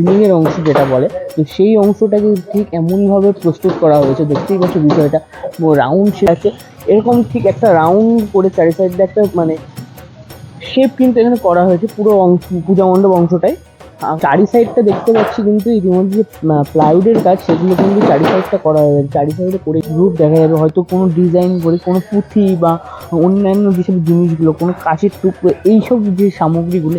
সিলিংয়ের অংশ যেটা বলে, তো সেই অংশটাকে ঠিক এমনভাবে প্রস্তুত করা হয়েছে, দেখতেই পাচ্ছ বিষয়টা। রাউন্ড সে আছে। এরকম ঠিক একটা রাউন্ড করে চারি সাইডে একটা মানে শেপ কিন্তু এখানে করা হয়েছে পুরো অংশ, পূজা মণ্ডপ অংশটাই। চারি সাইডটা দেখতে পাচ্ছি কিন্তু ইতিমধ্যে যে প্লাইউডের কাজ, সেগুলো কিন্তু চারি সাইডটা করা হয়ে গেছে চারি সাইডে করে রূপ দেখা যাবে, হয়তো কোনো ডিজাইন করে কোনো পুঁথি বা অন্যান্য যেসব জিনিসগুলো, কোনো কাঁচের টুকরো, এইসব যে সামগ্রীগুলো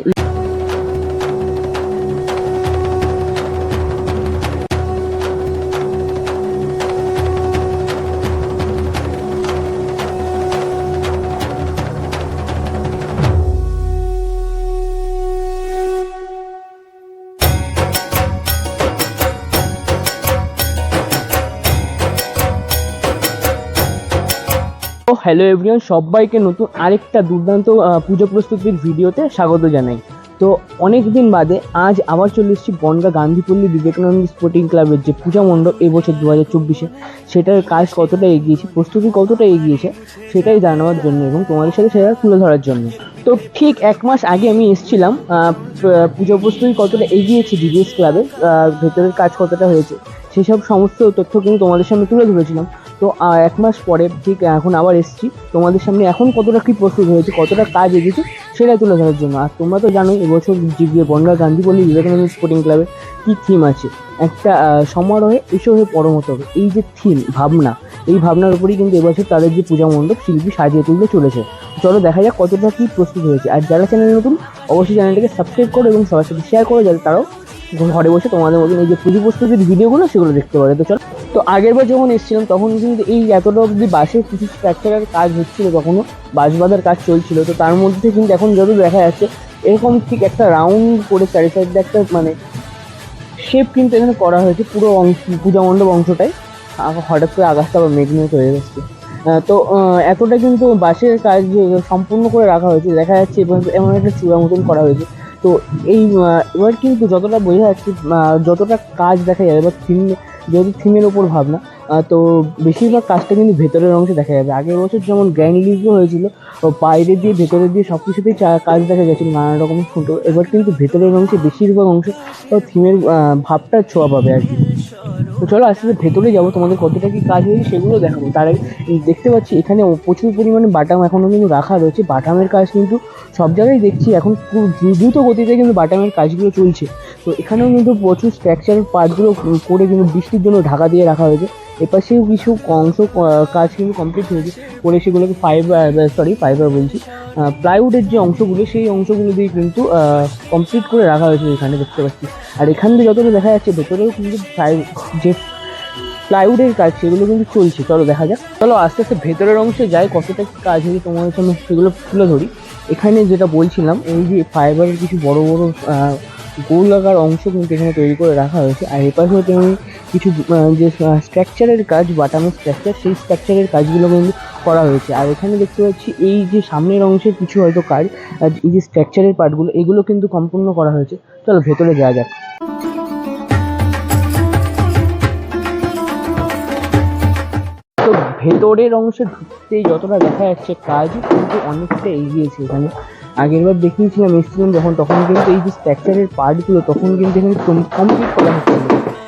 তো হ্যালো এভরিওয়ান সবাইকে নতুন আরেকটা দুর্দান্ত পুজো প্রস্তুতির ভিডিওতে স্বাগত জানাই। তো অনেক দিন বাদে আজ আবার চলে এসেছি বনগা গান্ধীপল্লী বিবেকানন্দ স্পোর্টিং ক্লাবের যে পূজা মণ্ডপ এবছর দু হাজার চব্বিশে, সেটার কাজ কতটা এগিয়েছে, প্রস্তুতি কতটা এগিয়েছে, সেটাই জানাবার জন্য এবং তোমাদের সাথে সেটা তুলে ধরার জন্য। তো ঠিক এক মাস আগে আমি এসেছিলাম পুজো প্রস্তুতি কতটা এগিয়েছে ডিভিএস ক্লাবের ভেতরের কাজ কতটা হয়েছে সেসব সমস্ত তথ্য কিন্তু তোমাদের সামনে তুলে ধরেছিলাম। তো এক মাস পরে ঠিক এখন আবার এসেছি। তোমাদের সামনে এখন কতটা কী প্রস্তুত হয়েছে, কতটা কাজ এগিয়েছে সেটা তুলে ধরার জন্য। আর তোমরা তো জানোই, এবছর জিবিএ বনগা গান্ধীপল্লী বিবেকানন্দ স্পোর্টিং ক্লাবের কী থিম আছে? একটা সমারোহে এসে হয়ে পরম হতে হবে। এই যে থিম ভাবনা, এই ভাবনার উপরেই কিন্তু এবছর তাদের যে পূজা মণ্ডপ, শিল্পী সাজিয়ে তুলতে চলেছে। চলো দেখা যাক কতটা কী প্রস্তুত হয়েছে। আর যারা চ্যানেল নতুন, অবশ্যই চ্যানেলটাকে সাবস্ক্রাইব করো এবং সবার সাথে শেয়ার করো, যাতে তারাও ঘরে বসে তোমাদের মতন এই যে পুজো প্রস্তুতির ভিডিওগুলো, সেগুলো দেখতে পারে। তো চলো, তো আগের বার যখন এসেছিলাম, তখন কিন্তু এই এতটা অবধি বাসের কিছু স্ট্রাকচারের কাজ হচ্ছিল তখনও বাস বাঁধার কাজ চলছিল। তো তার মধ্যে কিন্তু এখন যত দেখা যাচ্ছে, এরকম ঠিক একটা রাউন্ড করে চারি সাইডে একটা মানে শেপ কিন্তু এখানে করা হয়েছে পুরো অংশ, পূজা মণ্ডপ অংশটাই। হঠাৎ করে আকাশটা আবার মেঘমেঘ হয়ে গেছে। তো এতটা কিন্তু বাসের কাজ সম্পূর্ণ করে রাখা হয়েছে। দেখা যাচ্ছে এমন একটা চূড়া মতন করা হয়েছে। তো এই এবার কিন্তু যতটা বোঝা যাচ্ছে যতটা কাজ দেখা যাবে এবার থিম যেহেতু থিমের ওপর ভাবনা তো বেশিরভাগ কাজটা কিন্তু ভেতরের অংশে দেখা যাবে। আগের বছর যেমন গ্র্যান্ড লিগও হয়েছিল, ও বাইরে দিয়ে, ভেতরে দিয়ে সব কিছুতেই কাজ দেখা গেছিল, নানা রকমের ছোটো এবার কিন্তু ভেতরের অংশে, বেশিরভাগ অংশ থিমের ভাবটা ছোঁয়া পাবে আর কি। তো চলো আস্তে আস্তে ভেতরে যাব, তোমাদের কতটা কি কাজ হয়েছে সেগুলো দেখাবো। তার দেখতে পাচ্ছি এখানে প্রচুর পরিমাণে বাটাম এখনও কিন্তু রাখা রয়েছে। বাটামের কাজ কিন্তু সব জায়গায় দেখছি, এখন খুব দ্রু- দ্রুত গতিতে কিন্তু বাটামের কাজগুলো চলছে। তো এখানেও কিন্তু প্রচুর স্ট্রাকচারের পার্টগুলো করে কিন্তু বৃষ্টির জন্য ঢাকা দিয়ে রাখা হয়েছে। এপাশেও কিছু অংশ কাজ কিন্তু কমপ্লিট হয়েছে। করে সেগুলোকে ফাইবার সরি ফাইবার বলছি। প্লাইউডের যে অংশগুলো, সেই অংশগুলো দিয়ে কিন্তু কমপ্লিট করে রাখা হয়েছে এখানে দেখতে পাচ্ছি। আর এখান থেকে যতটা দেখা যাচ্ছে, ভেতরেও কিন্তু যে প্লাইউডের কাজ, সেগুলো কিন্তু চলছে। চলো দেখা যাক। চলো আস্তে আস্তে ভেতরের অংশে যাই, কতটা কাজ হয়েছে, তোমাদের সামনে সেগুলো তুলে ধরি। এখানে যেটা বলছিলাম, এই যে ফাইবারের কিছু বড় বড় গোলাকার অংশ কিন্তু এখানে তৈরি করে রাখা হয়েছে। আর এপাশেও তেমনি কিছু আহ, যে স্ট্রাকচারের কাজ বাটামের স্ট্রাকচার সেই স্ট্রাকচারের কাজগুলো কিন্তু করা হয়েছে। আর এখানে দেখতে পাচ্ছি এই যে সামনের অংশের কিছু হয়তো কাজ আর এই যে স্ট্রাকচারের পার্টগুলো এগুলো কিন্তু সম্পূর্ণ করা হয়েছে। চলো ভেতরে যাওয়া যাক। ভেতরের অংশে ঢুকতেই যতটা দেখা যাচ্ছে কাজ কিন্তু অনেকটা এগিয়েছে এখানে। আগের বার দেখিয়েছিলাম এসেছিলাম যখন, তখন কিন্তু এই যে স্ট্রাকচারের পার্টগুলো তখন কিন্তু এখানে কমপ্লিট করা হচ্ছে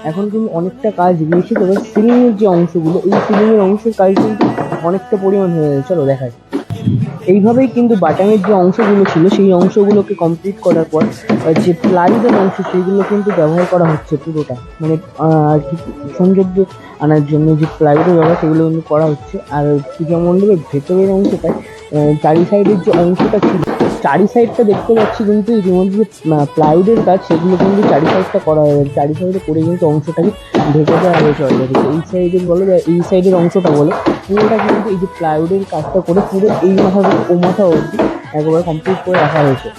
এখন কিন্তু অনেকটা কাজ এগিয়েছে তবে সিলিংয়ের যে অংশগুলো এই সিলিংয়ের অংশের কাজ কিন্তু অনেকটা পরিমাণ হয়ে গেছে চলো দেখা যাক। এইভাবেই কিন্তু বাটামের যে অংশগুলো ছিল, সেই অংশগুলোকে কমপ্লিট করার পর যে প্লাইউডের অংশ, সেগুলো কিন্তু ব্যবহার করা হচ্ছে পুরোটা। মানে আর কি সৌন্দর্য আনার জন্য যে প্লাইউডের ব্যবহার, সেগুলো কিন্তু করা হচ্ছে। আর পূজা মণ্ডপের ভেতরের অংশটায় চারি সাইডের যে অংশটা ছিল চারি সাইডটা দেখতে পাচ্ছি কিন্তু ইতিমধ্যে যে প্লাইউডের কাজ, সেগুলো কিন্তু চারি সাইডটা করা হয়ে চারি সাইডে করে কিন্তু অংশটাকে ঢেকে দেওয়া হয়েছে অলরেডি এই সাইডের বলো এই সাইডের অংশটা বলো, পুরোটা কিন্তু এই যে প্লাইউডের কাজটা করে পুরো এই মাথা থেকে ও মাথা অবধি একবারে কমপ্লিট করে রাখা হয়েছে।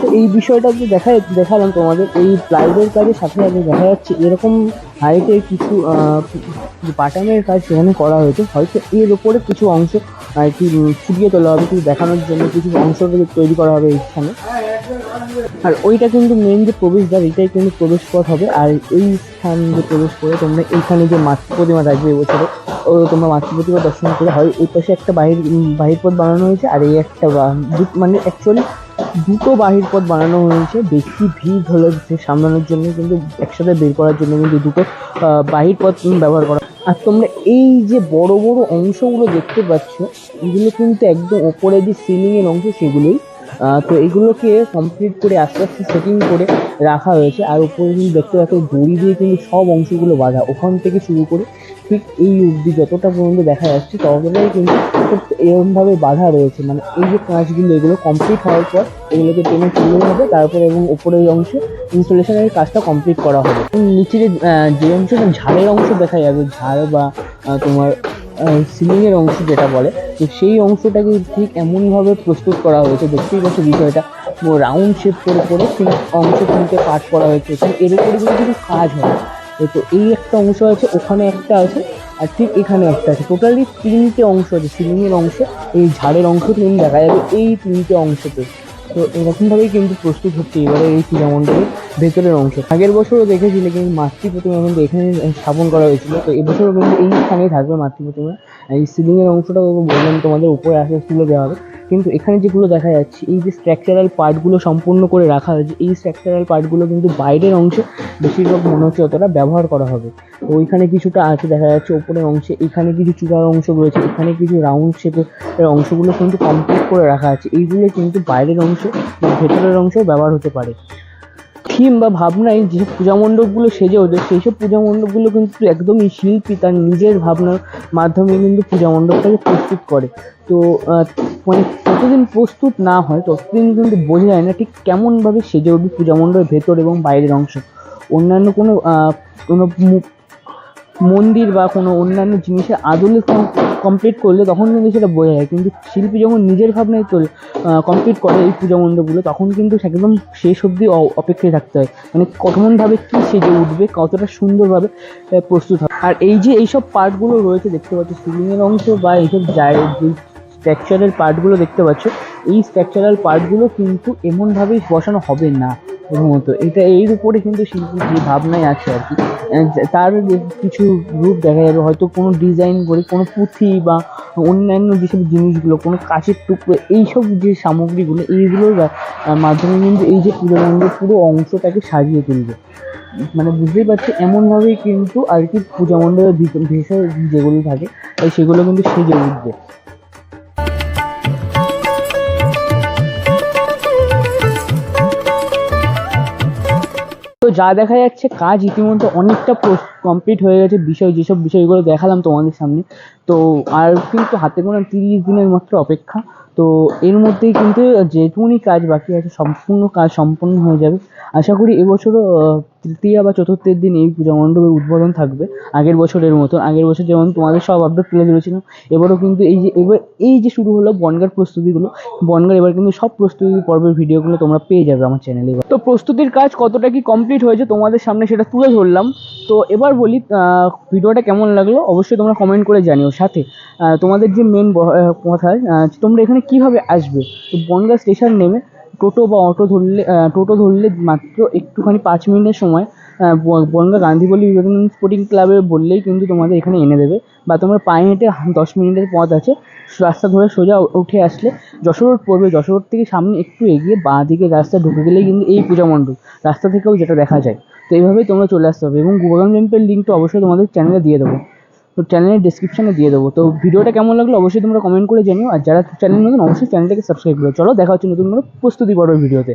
তো এই বিষয়টা যে দেখা দেখালাম তোমাদের, এই প্লাইউডের কাজের সাথে সাথে দেখা যাচ্ছে এরকম হাইটে কিছু বাটামের কাজ সেখানে করা হয়েছে। হয়তো এর ওপরে কিছু অংশ উম, ফুটিয়ে তোলা হবে কিছু দেখানোর জন্য কিছু অংশ তৈরি করা হবে এইখানে আর ওইটা কিন্তু মেন যে প্রবেশদ্বার এটাই কিন্তু প্রবেশ পথ হবে। আর এই স্থান যে প্রবেশ করে তোমরা এইখানে যে মাতৃ প্রতিমা থাকবে এবছরে ও তোমরা মাতৃ প্রতিমা দর্শন করে হয় ওই পাশে একটা বাহির বাহির পথ বানানো হয়েছে। আর এই একটা মানে অ্যাকচুয়ালি দুটো বাহির পথ বানানো হয়েছে। বেশি ভিড় হলে সামলানোর জন্য কিন্তু, একসাথে বের করার জন্য কিন্তু দুটো বাহির পথ ব্যবহার করা। আর তোমরা এই যে বড় বড় অংশগুলো দেখতে পাচ্ছ, এগুলো কিন্তু একদম ওপরে যে সিলিং এর অংশ সেগুলোই। তো এগুলোকে কমপ্লিট করে আস্তে আস্তে সেটিং করে রাখা হয়েছে। আর উপরে কিন্তু দেখতে পাচ্ছ, দড়ি দিয়ে কিন্তু সব অংশগুলো বাঁধা। ওখান থেকে শুরু করে ঠিক এই অবধি যতটা পর্যন্ত দেখা যাচ্ছে, ততটাই কিন্তু এরকমভাবে বাঁধা রয়েছে। মানে এই যে কাজগুলো, এগুলো কমপ্লিট হওয়ার পর এগুলোকে টেনে তুলে হবে তারপরে এবং উপরের অংশে ইনস্টলেশনের কাজটা কমপ্লিট করা হবে। এবং নিচে যে যে অংশটা ঝাড়ের অংশ দেখা যাবে, ঝাড় বা তোমার সিলিংয়ের অংশ যেটা বলে, তো সেই অংশটাকে ঠিক এমনভাবে প্রস্তুত করা হয়েছে। দেখতেই পাচ্ছ বিষয়টা। রাউন্ড শেপ করে করে অংশ তিনটে পার্ট করা হয়েছে। এর উপরে কিন্তু কিছু কাজ হয় তো এই একটা অংশ আছে, ওখানে একটা আছে, আর ঠিক এখানে একটা আছে। টোটালি তিনটে অংশ আছে, সিলিংয়ের অংশ, এই ঝাড়ের অংশ কিন্তু দেখা যাবে, এই তিনটে অংশতে। তো এরকমভাবেই কিন্তু প্রস্তুত হচ্ছে এবারে এই পূজা মণ্ডপের ভেতরের অংশ। আগের বছরও দেখেছিলে কিন্তু মাতৃ প্রতিমা কিন্তু এখানে স্থাপন করা হয়েছিল। তো এবছরও কিন্তু এই এইখানেই থাকবে মাতৃ প্রতিমা এই সিলিংয়ের অংশটা বললাম তোমাদের উপরে আসে তুলে দেওয়া হবে। কিন্তু এখানে যেগুলো দেখা যাচ্ছে, এই যে স্ট্রাকচারাল পার্টগুলো সম্পূর্ণ করে রাখা হয়েছে, এই স্ট্রাকচারাল পার্টগুলো কিন্তু বাইরের অংশে বেশিরভাগ মনে হচ্ছে অতটা ব্যবহার করা হবে। তো ওইখানে কিছুটা আছে, দেখা যাচ্ছে ওপরের অংশে, এখানে কিছু চূড়ার অংশ রয়েছে, এখানে কিছু রাউন্ড শেপের অংশগুলো কিন্তু কমপ্লিট করে রাখা আছে। এইগুলো কিন্তু বাইরের অংশ ভেতরের অংশেও ব্যবহার হতে পারে। থিম বা ভাবনায় যেসব পূজা মণ্ডপগুলো সেজে ওঠে সেই সব পূজা মণ্ডপগুলো কিন্তু একদমই শিল্পী তার নিজের ভাবনার মাধ্যমে কিন্তু পূজা মণ্ডপটাকে প্রস্তুত করে। তো মানে যতদিন প্রস্তুত না হয়, ততদিন কিন্তু বোঝা যায় না ঠিক কেমনভাবে সেজে উঠবে পূজা মণ্ডপের ভেতর এবং বাইরের অংশ। অন্যান্য কোনো কোনো মন্দির বা কোনো অন্যান্য জিনিসের আদলে কমপ্লিট করলে তখন কিন্তু সেটা বোঝা যায়। কিন্তু শিল্পী যখন নিজের ভাবনায় চলে কমপ্লিট করে এই পূজা মণ্ডপগুলো, তখন কিন্তু একদম শেষ অবধি অপেক্ষায় থাকতে হয়। মানে কঠোরভাবে কী সেজে উঠবে, কতটা সুন্দরভাবে প্রস্তুত হয় আর এই যে এইসব পার্টগুলো রয়েছে, দেখতে পাচ্ছি, সিলিংয়ের অংশ বা এইসব যে স্ট্রাকচারের পার্টগুলো দেখতে পাচ্ছ। এই স্ট্রাকচারাল পার্টগুলো কিন্তু এমনভাবেই বসানো হবে না প্রথমত। এটা এর উপরে কিন্তু শিল্পীর যে ভাবনায় আছে আর কি। তার কিছু রূপ দেখা যাবে, হয়তো কোনো ডিজাইন করে কোনো পুঁথি বা অন্যান্য যেসব জিনিসগুলো, কোনো কাঁচের টুকরো, এইসব যে সামগ্রীগুলো, এইগুলোর মাধ্যমে কিন্তু এই যে পুজো মণ্ডপ পুরো অংশটাকে সাজিয়ে তুলবে। মানে বুঝতেই পারছি, এমনভাবেই কিন্তু আর কি পূজা মণ্ডপের ভেসে যেগুলো থাকে সেগুলো কিন্তু সেজে উঠবে। যা দেখা যাচ্ছে কাজ ইতিমধ্যে অনেকটা কমপ্লিট হয়ে গেছে বিষয়, যেসব বিষয়গুলো দেখালাম তোমাদের সামনে। তো আর কিন্তু হাতে গোনা তিরিশ দিনের মাত্র অপেক্ষা। তো এর মধ্যেই কিন্তু যেটুকুনি কাজ বাকি আছে, সম্পূর্ণ কাজ সম্পন্ন হয়ে যাবে। আশা করি এবছরও তৃতীয় বা চতুর্থের দিন এই পূজা মণ্ডপের উদ্বোধন থাকবে, আগের বছরের মতো। আগের বছর যেমন তোমাদের সব আপডেট তুলে ধরেছিলাম, এবারও কিন্তু এই যে, এবার এই যে শুরু হলো বনগার প্রস্তুতিগুলো, বনগার এবার কিন্তু সব প্রস্তুতি পর্বের ভিডিওগুলো তোমরা পেয়ে যাবে আমার চ্যানেলে তো প্রস্তুতির কাজ কতটা কি কমপ্লিট হয়েছে তোমাদের সামনে সেটা তুলে ধরলাম। তো এবার বলি ভিডিওটা কেমন লাগল অবশ্যই তোমরা কমেন্ট করে জানিও। সাথে তোমাদের যে মেন কথা তোমরা এখানে কীভাবে আসবে? তো বনগা স্টেশন নেমে টোটো বা অটো ধরলে টোটো ধরলে মাত্র একটুখানি পাঁচ মিনিটের সময় বনগা গান্ধীপল্লী বিবেকানন্দ স্পোর্টিং ক্লাবে বললেই কিন্তু তোমাদের এখানে এনে দেবে। বা তোমরা পায়ে হেঁটে দশ মিনিটের পথ আছে, রাস্তা ধরে সোজা উঠে আসলে যশোর রোড পড়বে। যশোর রোড থেকে সামনে একটু এগিয়ে বাঁ দিকে রাস্তা ঢুকে গেলেই কিন্তু এই পূজা মণ্ডপ, রাস্তা থেকেও যেটা দেখা যায়। তো এইভাবেই তোমরা চলে আসতে হবে এবং গুগল ম্যাপের তো অবশ্যই তোমাদের চ্যানেলে দিয়ে দেবো। তো চ্যানেলের ডিসক্রিপশানে দিয়ে দেবো। তো ভিডিওটা কেমন লাগল অবশ্যই তোমরা কমেন্ট করে জানিও। আর যারা চ্যানেল নতুন, অবশ্যই চ্যানেলটাকে সাবস্ক্রাইব করো চলো। দেখা হচ্ছে নতুন কোনো প্রস্তুতি পর্বের ভিডিওতে।